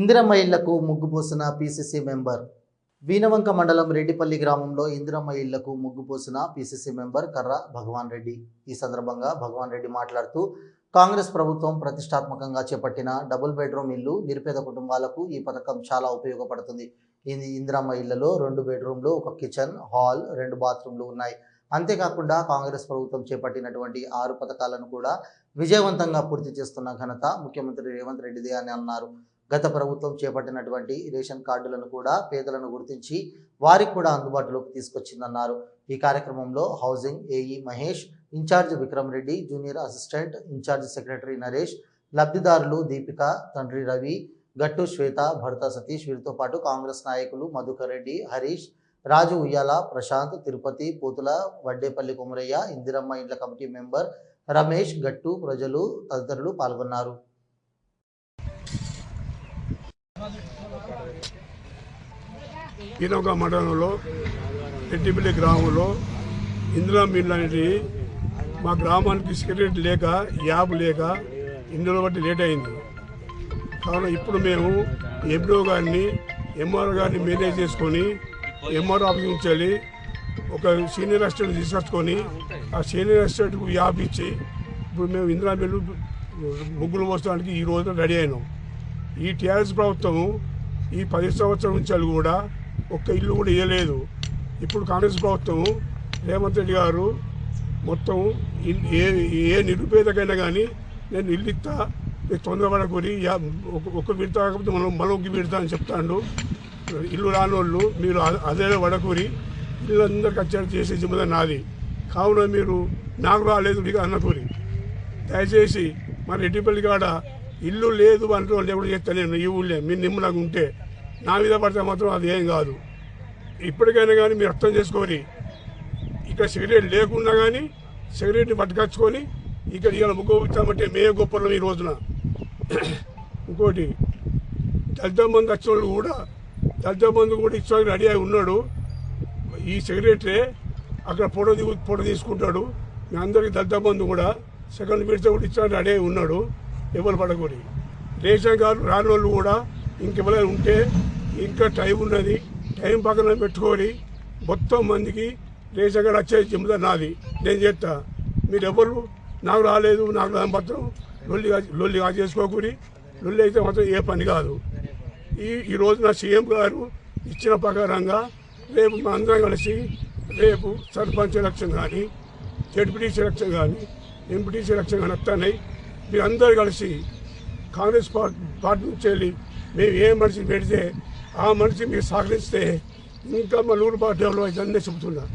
ఇందిరమ్మ ఇళ్ళకు ముగ్గుపోసిన PCC member. Veenavanka మండలం రెడ్డిపల్లి గ్రామంలో ఇందిరమ్మ ఇళ్ళకు ముగ్గుపోసిన పీసీసీ మెంబర్ కర్ర భగవాన్ రెడ్డి. ఈ సందర్భంగా భగవాన్ రెడ్డి మాట్లాడుతూ కాంగ్రెస్ ప్రభుత్వం ప్రతిష్టాత్మకంగా చేపట్టిన డబుల్ బెడ్రూమ్ ఇల్లు నిరుపేద కుటుంబాలకు ఈ పథకం చాలా ఉపయోగపడుతుంది. ఇది ఇందిరమ్మ ఇళ్ళలో రెండు బెడ్రూమ్లు ఒక కిచెన్ హాల్ రెండు బాత్రూమ్లు ఉన్నాయి. అంతేకాకుండా కాంగ్రెస్ ప్రభుత్వం చేపట్టినటువంటి ఆరు పథకాలను కూడా విజయవంతంగా పూర్తి చేస్తున్న ఘనత ముఖ్యమంత్రి రేవంత్ రెడ్డిదే అని అన్నారు. గత ప్రభుత్వం చేపట్టినటువంటి రేషన్ కార్డులను కూడా పేదలను గుర్తించి వారికి కూడా అందుబాటులోకి తీసుకొచ్చిందన్నారు. ఈ కార్యక్రమంలో housing AE Mahesh incharge Vikram Reddy junior assistant incharge secretary Naresh లబ్ధిదారులు దీపిక తండ్రి రవి గట్టు శ్వేత భర్త సతీష్ వీరితో పాటు కాంగ్రెస్ నాయకులు మధుకర్ రెడ్డి హరీష్ రాజు ఉయ్యాల ప్రశాంత్ తిరుపతి పోతుల వడ్డేపల్లి కొమరయ్య ఇందిరమ్మ ఇండ్ల కమిటీ మెంబర్ రమేష్ గట్టు ప్రజలు తదితరులు పాల్గొన్నారు. ఈనొక మండలంలో రెడ్డిపల్లి గ్రామంలో ఇందిరా మిల్లు అనేది మా గ్రామానికి సిగరెట్ లేక యాప్ లేక ఇందులో బట్టి లేట్ అయింది. కావున ఇప్పుడు మేము ఎంపీఓ గారిని ఎంఆర్ఓ గారిని మేనేజ్ చేసుకొని ఎంఆర్ఓ ఆఫీస్ నుంచి వెళ్ళి ఒక సీనియర్ అసిస్టెంట్ తీసుకొచ్చుకొని ఆ సీనియర్ అసిస్టెంట్కు యాప్ ఇచ్చి ఇప్పుడు మేము ఇందిరా మిల్లు ముగ్గులు పోసడానికి ఈ రోజున రెడీ అయినాం. ఈ టీఆర్ఎస్ ప్రభుత్వం ఈ పది సంవత్సరం నుంచి కూడా ఒక్క ఇల్లు కూడా ఇవ్వలేదు ఇప్పుడు కాంగ్రెస్ ప్రభుత్వం రేవంత్ రెడ్డి గారు మొత్తం ఏ ఏ నిరుపేదకైనా కానీ నేను ఇల్లు ఇస్తా మీరు తొందరపడకూరి యా- ఒక- ఒక విడత కాకపోతే మనం మరొక విడత అని చెప్తాడు. ఇల్లు రాని వాళ్ళు మీరు అదే పడకూరి ఇల్లు అందరికి వచ్చేట్టు చేసే జిమ్మద నాది. కావున మీరు నాకు రాలేదు మీకు అన్నకూరి. దయచేసి మన రెడ్డిపల్లి కాడ ఇల్లు లేదు అంటూ అంటే ఎప్పుడు చెప్తాను నేను ఈ ఊళ్ళే మీరు నాకు ఉంటే. నా మీద పడితే మాత్రం అది ఏం కాదు. ఇప్పటికైనా కానీ మీరు అర్థం చేసుకోరి ఇక్కడ సిగరెట్ లేకున్నా కానీ సిగరెట్ని పట్టుకొచ్చుకొని ఇక్కడ ఇవాళ ముగ్గు ఇచ్చామంటే మే గొప్పలు ఈ రోజున. ఇంకోటి దళిత మంది వచ్చిన వాళ్ళు కూడా దళిత మంది కూడా ఇచ్చేవాడికి రెడీ అయి ఉన్నాడు. ఈ సెక్రటరీ అక్కడ ఫోటో దిగు ఫోటో తీసుకుంటాడు. మీ అందరికీ దళిత బంధు కూడా సెకండ్ విడత కూడా ఇచ్చాడు రెడీ అయి ఉన్నాడు. ఎవరు పడకూడి రేషన్ కార్డు రాని వాళ్ళు కూడా ఇంకెవరైనా ఉంటే ఇంకా టైం ఉన్నది టైం పక్కన పెట్టుకొని మొత్తం మందికి రేషన్ కార్డు వచ్చే జిమ్మద నాది. నేను చేస్తా. మీరు ఎవరు నాకు రాలేదు నాకు రాని పత్రం లొల్లిగా లొల్లిగా చేసుకోకూరి. లొల్లి అయితే మాత్రం ఏ పని కాదు. ఈ ఈ రోజున సీఎం గారు ఇచ్చిన ప్రకారంగా రేపు మా అందరం కలిసి రేపు సర్పంచ్ ఎలక్షన్ కానీ జడ్పీటీసీ ఎలక్షన్ కానీ ఎంపీటీసీ ఎలక్షన్ కానీ వస్తున్నాయి మీరు అందరు కలిసి కాంగ్రెస్ పార్టీ పార్టీ నుంచి వెళ్ళి మేము ఏ మనిషిని పెడితే ఆ మనిషి మీరు సహకరిస్తే ఇంకా మా నూరు పార్టీ డెవలప్ అవుతుందని చెబుతున్నారు.